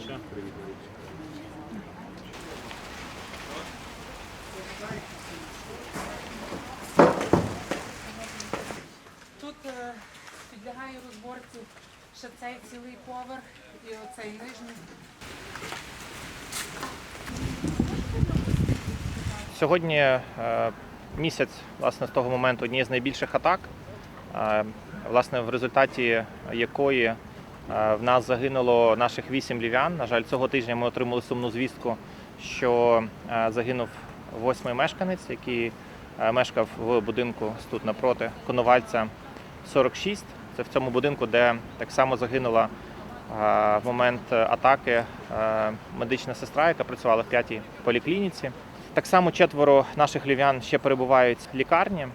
Маріча. Привіт, Маріча. Тут е, підлягає розборці ще цей цілий поверх і оцей нижній. Сьогодні е, місяць, власне, з того моменту однієї з найбільших атак, е, власне, в результаті якої в нас загинуло наших вісім лів'ян. На жаль, цього тижня ми отримали сумну звістку, що е, загинув восьмий мешканець, який е, мешкав в будинку тут напроти Коновальця 46. Це в цьому будинку, де так само загинула е, в момент атаки е, медична сестра, яка працювала в п'ятій поліклініці. Так само четверо наших львів'ян ще перебувають в лікарні.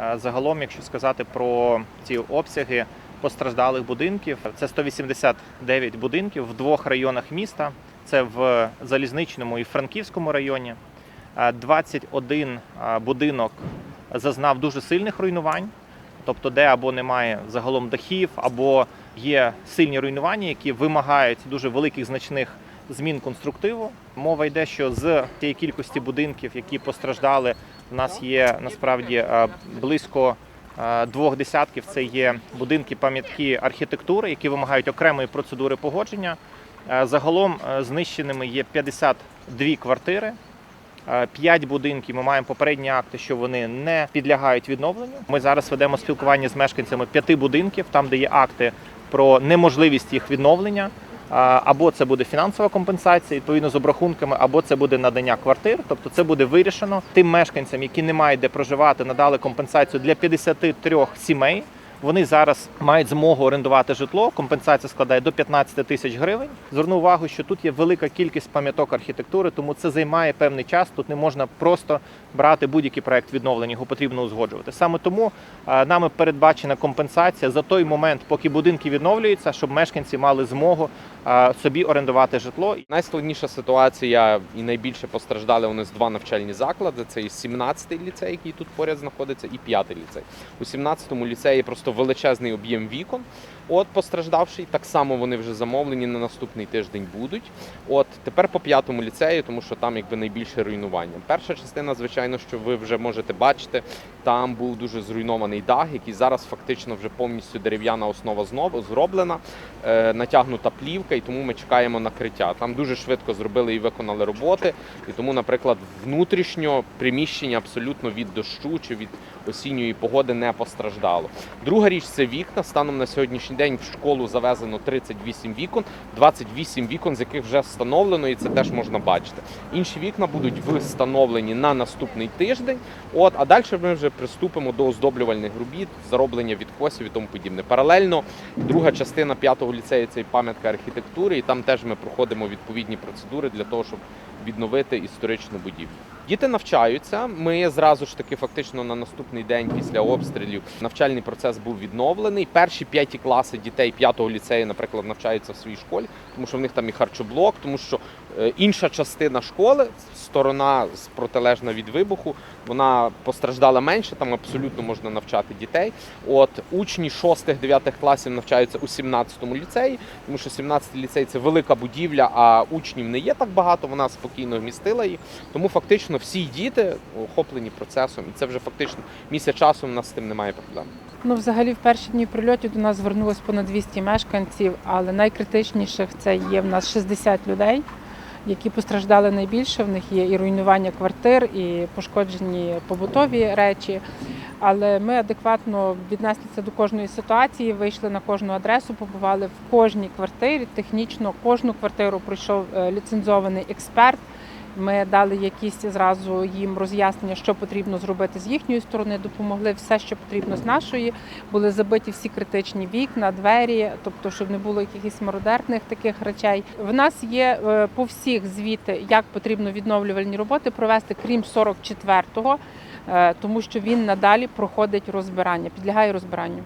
Е, Загалом, якщо сказати про ці обсяги постраждалих будинків, це 189 будинків в двох районах міста. Це в Залізничному і Франківському районі. Е, 21 е, будинок зазнав дуже сильних руйнувань, тобто де або немає загалом дахів, або є сильні руйнування, які вимагають дуже великих значних змін конструктиву. Мова йде, що з тієї кількості будинків, які постраждали, у нас є насправді е, близько е, двох десятків. Це є будинки пам'ятки архітектури, які вимагають окремої процедури погодження. Е, Загалом е, знищеними є 52 квартири. Е, П'ять будинків ми маємо попередні акти, що вони не підлягають відновленню. Ми зараз ведемо спілкування з мешканцями п'яти будинків, там де є акти про неможливість їх відновлення. Або це буде фінансова компенсація відповідно з обрахунками, або це буде надання квартир. Тобто це буде вирішено тим мешканцям, які не мають де проживати, надали компенсацію для 53 сімей. Вони зараз мають змогу орендувати житло. Компенсація складає до 15 тисяч гривень. Зверну увагу, що тут є велика кількість пам'яток архітектури, тому це займає певний час. Тут не можна просто брати будь-який проект відновлення, його потрібно узгоджувати. Саме тому е, нами передбачена компенсація за той момент, поки будинки відновлюються, щоб мешканці мали змогу е, собі орендувати житло. Найскладніша ситуація і найбільше постраждали у нас два навчальні заклади. Це і 17-й ліцей, який тут поряд знаходиться, і 5-й ліцей. У 17-му ліцеї просто величезний об'єм вікон. От постраждавший, так само вони вже замовлені на наступний тиждень будуть. От тепер по п'ятому ліцею, тому що там якби найбільше руйнування. Перша частина, звичайно, що ви вже можете бачити, там був дуже зруйнований дах, який зараз фактично вже повністю дерев'яна основа знову зроблена, е, натягнута плівка, і тому ми чекаємо накриття. Там дуже швидко зробили і виконали роботи. І тому, наприклад, внутрішньо приміщення абсолютно від дощу чи від осінньої погоди не постраждало. Друга річ це вікна. Станом на сьогоднішній день в школу завезено 38 вікон, 28 вікон, з яких вже встановлено, і це теж можна бачити. Інші вікна будуть встановлені на наступний тиждень. От, а далі ми вже приступимо до оздоблювальних робіт, зароблення відкосів і тому подібне. Паралельно друга частина п'ятого ліцею це пам'ятка архітектури, і там теж ми проходимо відповідні процедури для того, щоб відновити історичну будівлю. Діти навчаються. Ми зразу ж таки фактично на наступний день після обстрілів навчальний процес був відновлений. Перші п'яті класи дітей п'ятого ліцею, наприклад, навчаються в своїй школі, тому що в них там і харчоблок, тому що інша частина школи, сторона протилежна від вибуху, вона постраждала менше. Там абсолютно можна навчати дітей. От учні 6-9 класів навчаються у 17-му ліцеї, тому що 17-й ліцей це велика будівля, а учнів не є так багато. Вона спокійно вмістила їх. Тому фактично всі діти охоплені процесом, і це вже фактично місяць часу. У нас з тим немає проблем. Ну, взагалі, в перші дні прильотів до нас звернулось понад 200 мешканців, але найкритичніших це є в нас 60 людей, які постраждали найбільше. В них є і руйнування квартир, і пошкоджені побутові речі. Але ми адекватно віднеслися до кожної ситуації, вийшли на кожну адресу, побували в кожній квартирі. Технічно кожну квартиру пройшов е, ліцензований експерт. Ми дали якісь зразу їм роз'яснення, що потрібно зробити з їхньої сторони. Допомогли все, що потрібно з нашої. Були забиті всі критичні вікна, двері, тобто, щоб не було якихось мародерних таких речей. В нас є е, по всіх звіти, як потрібно відновлювальні роботи провести, крім 44-го, е, тому що він надалі проходить розбирання, підлягає розбиранню.